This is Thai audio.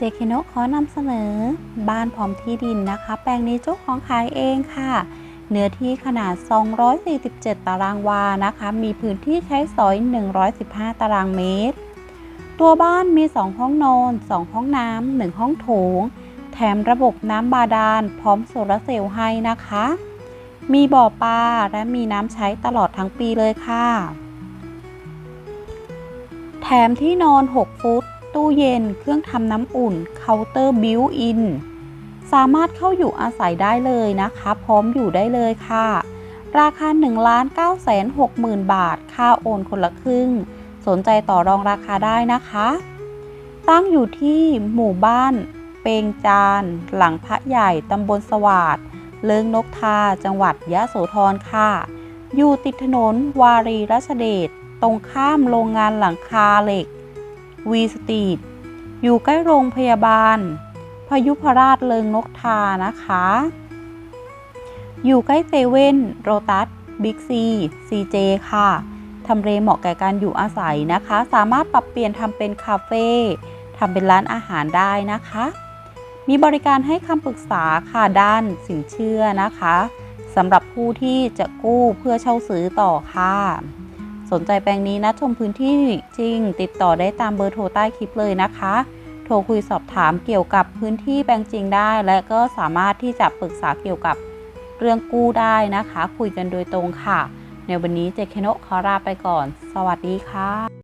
เจคโนขอนำเสนอ บ้านพร้อมที่ดินนะคะ แปลงนี้เจ้าของขายเองค่ะ เนื้อที่ขนาด 247 ตารางวานะคะ มีพื้นที่ใช้สอย 115 ตารางเมตร ตัวบ้านมี 2 ห้องนอน 2 ห้องน้ำ 1 ห้องโถง แถมระบบน้ำบาดาล พร้อมโซลาร์เซลล์ให้นะคะ มีบ่อปลาและมีน้ำใช้ตลอดทั้งปีเลยค่ะแถมที่นอน 6 ฟุต ตู้เย็น เครื่องทำน้ำอุ่น เคาน์เตอร์บิวอิน สามารถเข้าอยู่อาศัยได้เลยนะคะ พร้อมอยู่ได้เลยค่ะ ราคา 1 9 6 0 0 0 0 บาท ค่าโอนคนละครึ่ง สนใจต่อรองราคาได้นะคะ ตั้งอยู่ที่หมู่บ้านเปงจาน หลังพระใหญ่ตำบลสวาดเลิงนกทา จังหวัดยะโสธรค่ะ อยู่ติดถนนวารีรัชเดช ตรงข้ามโรงงานหลังคาเหล็ก วีสตรีทอยู่ใกล้โรงพยาบาล พยุพราชเลิงนกทานะคะ อยู่ใกล้เซเว่นโรตัสบิ๊กซีซีเจค่ะทำเลเหมาะแก่การอยู่อาศัยนะคะ สามารถปรับเปลี่ยนทำเป็นคาเฟ่ทำเป็นร้านอาหารได้นะคะ มีบริการให้คำปรึกษาค่ะด้านสินเชื่อนะคะสำหรับผู้ที่จะกู้เพื่อเช่าซื้อต่อค่ะ สนใจแปลงนี้นะชมพื้นที่จริง ติดต่อได้ตามเบอร์โทรใต้คลิปเลยนะคะ โทรคุยสอบถามเกี่ยวกับพื้นที่แปลงจริงได้ และก็สามารถที่จะปรึกษาเกี่ยวกับเรื่องกู้ได้นะคะ คุยกันโดยตรงค่ะ ในวันนี้เจคเคโนขอลาไปก่อน สวัสดีค่ะ